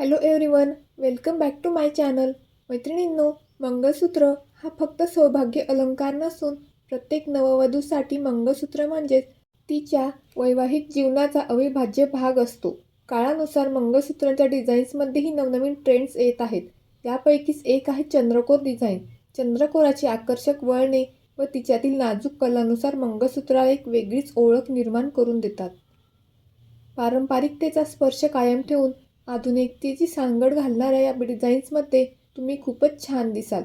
Hello everyone welcome back to my channel मैत्रिणींनो मंगळसूत्र हा फक्त सौभाग्य अलंकार नसून प्रत्येक नववधूसाठी मंगळसूत्र म्हणजेच तिच्या वैवाहिक जीवनाचा अविभाज्य भाग असतो. काळानुसार मंगळसूत्रांच्या डिझाईन्समध्येही नवनवीन ट्रेंड्स येत आहेत. यापैकीच एक आहे चंद्रकोर डिझाईन चंद्रकोराची आकर्षक वळणे व तिच्यातील नाजूक कलानुसार मंगळसूत्राला एक वेगळीच ओळख निर्माण करून देतात. पारंपरिकतेचा स्पर्श कायम ठेवून आधुनिकतेची सांगड घालणाऱ्या या डिझाईन्समध्ये तुम्ही खूपच छान दिसाल.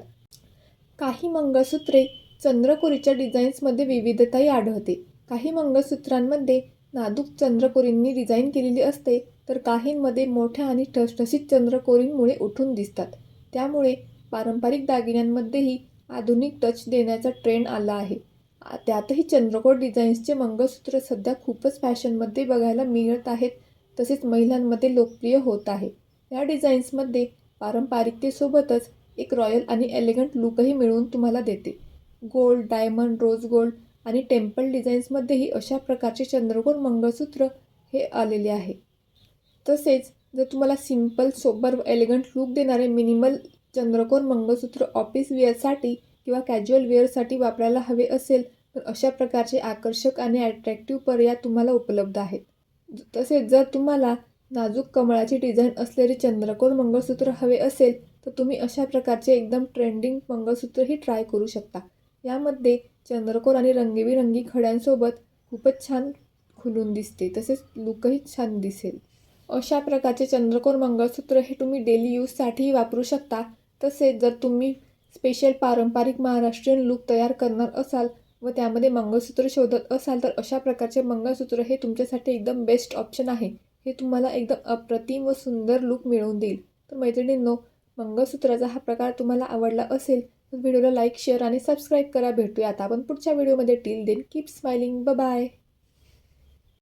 काही मंगळसूत्रे चंद्रकोरीच्या डिझाईन्समध्ये विविधताही आढळते. काही मंगळसूत्रांमध्ये नाजूक चंद्रकोरींनी डिझाईन केलेली असते तर काहींमध्ये मोठ्या आणि ठसठशीत चंद्रकोरींमुळे उठून दिसतात. त्यामुळे पारंपरिक दागिन्यांमध्येही आधुनिक टच देण्याचा ट्रेंड आला आहे. त्यातही चंद्रकोर डिझाईन्सचे मंगळसूत्र सध्या खूपच फॅशनमध्ये बघायला मिळत आहेत. तसेच महिलांमध्ये लोकप्रिय होत आहे. या डिझाईन्समध्ये पारंपरिकतेसोबतच एक रॉयल आणि एलिगंट लुकही मिळवून तुम्हाला देते. गोल्ड डायमंड रोज गोल्ड आणि टेम्पल डिझाईन्समध्येही अशा प्रकारचे चंद्रकोर मंगळसूत्र हे आलेले आहे. तसेच जर तुम्हाला सिंपल सोबर व एलिगंट लुक देणारे मिनिमल चंद्रकोर मंगळसूत्र ऑफिस वेअरसाठी किंवा कॅज्युअल वेअरसाठी वापरायला हवे असेल तर अशा प्रकारचे आकर्षक आणि अट्रॅक्टिव्ह पर्याय तुम्हाला उपलब्ध आहेत. तसेच जर तुम्हाला नाजूक कमळाची डिझाईन असलेले चंद्रकोर मंगळसूत्र हवे असेल तर तुम्ही अशा प्रकारचे एकदम ट्रेंडिंग मंगळसूत्रही ट्राय करू शकता. यामध्ये चंद्रकोर आणि रंगीबिरंगी खड्यांसोबत खूपच छान खुलून दिसते तसेच लुकही छान दिसेल. अशा प्रकारचे चंद्रकोर मंगळसूत्र हे तुम्ही डेली यूजसाठीही वापरू शकता. तसेच जर तुम्ही स्पेशल पारंपरिक महाराष्ट्रीयन लुक तयार करणार असाल व त्यामध्ये मंगळसूत्र शोधत असाल तर अशा प्रकारचे मंगळसूत्र हे तुमच्यासाठी एकदम बेस्ट ऑप्शन आहे. हे तुम्हाला एकदम अप्रतिम व सुंदर लुक मिळवून देईल. तर मैत्रिणींनो मंगळसूत्राचा हा प्रकार तुम्हाला आवडला असेल तर व्हिडिओला लाईक शेअर आणि सबस्क्राईब करा. भेटूया आता आपण पुढच्या व्हिडिओमध्ये till then keep smiling bye